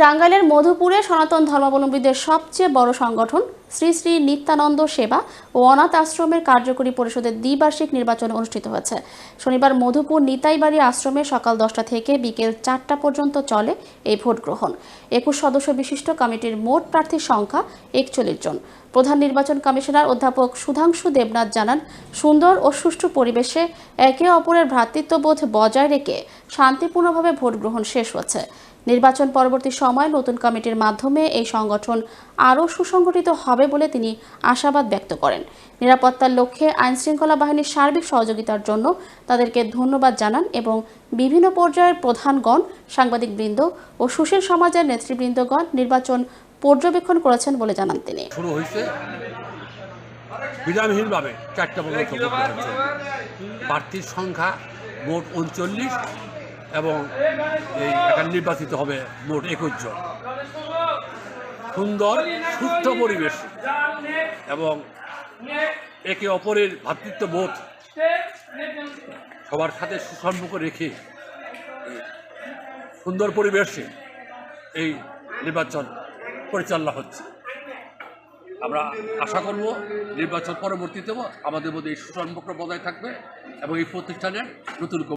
টাঙ্গাইলের মধুপুরে সনাতন ধর্মাবলম্বীদের সবচেয়ে বড় সংগঠন, শ্রী শ্রী নিত্যানন্দ সেবা ও অনাথ আশ্রমের কার্যকরী পরিষদের দ্বিবার্ষিক নির্বাচন অনুষ্ঠিত হয়েছে। শনিবার মধুপুর নিতাইবাড়ি আশ্রমে সকাল দশটা থেকে বিকেল চারটা পর্যন্ত চলে এই ভোট গ্রহণ। একুশ সদস্য বিশিষ্ট কমিটির মোট প্রার্থীর সংখ্যা একচল্লিশ জন। প্রধান নির্বাচন কমিশনার অধ্যাপক সুধাংশু দেবনাথ জানান, সুন্দর ও সুষ্ঠু পরিবেশে একে অপরের ভ্রাতৃত্ববোধ বজায় রেখে শান্তিপূর্ণভাবে ভোট গ্রহণ শেষ হচ্ছে। নির্বাচন পরবর্তী সময় নতুন কমিটির মাধ্যমে এই সংগঠন আরও সুসংগঠিত হবে বলে তিনি আশাবাদ ব্যক্ত করেন। নিরাপত্তার লক্ষ্যে আইনশৃঙ্খলা বাহিনীর সার্বিক সহযোগিতার জন্য তাদেরকে ধন্যবাদ জানান এবং বিভিন্ন পর্যায়ের প্রধানগণ, সাংবাদিকবৃন্দ ও সুশীল সমাজের নেতৃবৃন্দগণ নির্বাচন পর্যবেক্ষণ করেছেন বলে জানান তিনি। শুরু বিরামহীনভাবে চারটা পর্যন্ত প্রার্থীর সংখ্যা মোট উনচল্লিশ। এবং এই এখানে নির্বাচিত হবে মোট একুশ জন। সুন্দর সুস্থ পরিবেশ এবং একে অপরের ভ্রাতৃত্ববোধ সবার সাথে সুসম্পর্ক রেখে সুন্দর পরিবেশে এই নির্বাচন পরিচালনা হচ্ছে। আমরা আশা করব নির্বাচন পরবর্তীতেও আমাদের মধ্যে এই সুসম্পর্ক বজায় থাকবে এবং এই প্রতিষ্ঠানের নতুন